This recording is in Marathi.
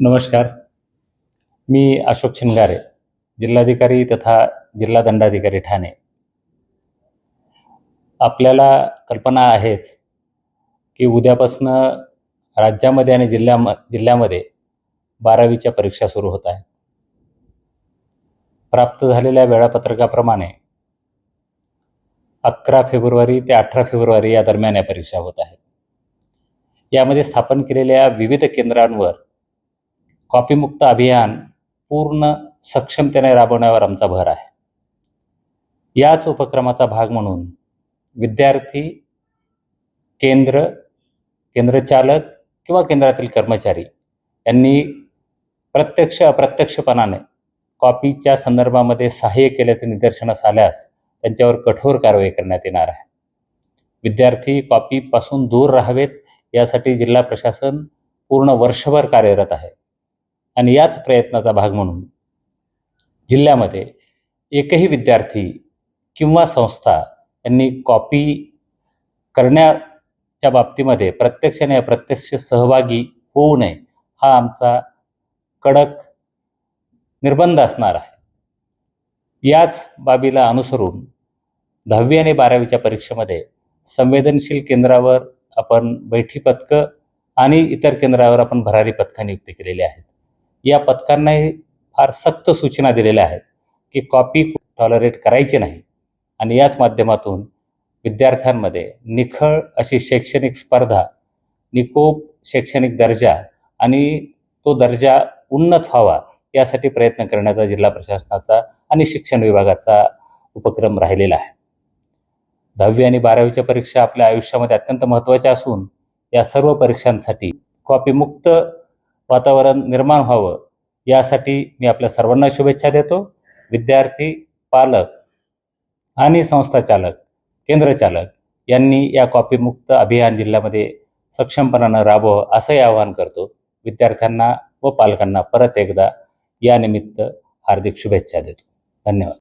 नमस्कार. मी अशोक शिंगारे जिल्हाधिकारी तथा जिल्हा दंडाधिकारी ठाणे. आपल्याला कल्पना आहेच की उद्यापासनं राज्यामध्ये आणि जिल्ह्या जिल्ह्यामध्ये बारावीच्या परीक्षा सुरू होत आहेत. प्राप्त झालेल्या वेळापत्रकाप्रमाणे अकरा फेब्रुवारी ते अठरा फेब्रुवारी या दरम्यान या परीक्षा होत आहेत. यामध्ये स्थापन केलेल्या विविध केंद्रांवर कॉपीमुक्त अभियान पूर्ण सक्षमतेने राबवण्यावर आमचा भर आहे. याच उपक्रमाचा भाग म्हणून विद्यार्थी केंद्र केंद्रचालक किंवा केंद्रातील कर्मचारी यांनी प्रत्यक्ष अप्रत्यक्षपणाने कॉपीच्या संदर्भामध्ये सहाय्य केल्याचे निदर्शनास आल्यास त्यांच्यावर कठोर कारवाई करण्यात येणार आहे. विद्यार्थी कॉपीपासून दूर राहावेत यासाठी जिल्हा प्रशासन पूर्ण वर्षभर कार्यरत आहे. आणि याच प्रयत्नाचा भाग म्हणून जिल्ह्यामध्ये एकही विद्यार्थी किंवा संस्था यांनी कॉपी करण्याच्या बाबतीमध्ये प्रत्यक्ष आणि अप्रत्यक्ष सहभागी होऊ नये हा आमचा कडक निर्बंध असणार आहे. याच बाबीला अनुसरून दहावी आणि बारावीच्या परीक्षेमध्ये संवेदनशील केंद्रावर आपण बैठी पथकं आणि इतर केंद्रावर आपण भरारी पथकं नियुक्त केलेली आहेत. या पथकांनाही फार सक्त सूचना दिलेल्या आहेत की कॉपी टॉलरेट करायची नाही. आणि याच माध्यमातून विद्यार्थ्यांमध्ये निखळ अशी शैक्षणिक स्पर्धा निकोप शैक्षणिक दर्जा आणि तो दर्जा उन्नत व्हावा यासाठी प्रयत्न करण्याचा जिल्हा प्रशासनाचा आणि शिक्षण विभागाचा उपक्रम राहिलेला आहे. दहावी आणि बारावीच्या परीक्षा आपल्या आयुष्यामध्ये अत्यंत महत्त्वाच्या असून या सर्व परीक्षांसाठी कॉपीमुक्त वातावरण निर्माण व्हावं यासाठी मी आपल्या सर्वांना शुभेच्छा देतो. विद्यार्थी पालक आणि संस्था चालक केंद्रचालक यांनी या कॉपीमुक्त अभियान जिल्ह्यामध्ये सक्षमपणानं राबवावं असंही आवाहन करतो. विद्यार्थ्यांना व पालकांना परत एकदा यानिमित्त हार्दिक शुभेच्छा देतो. धन्यवाद.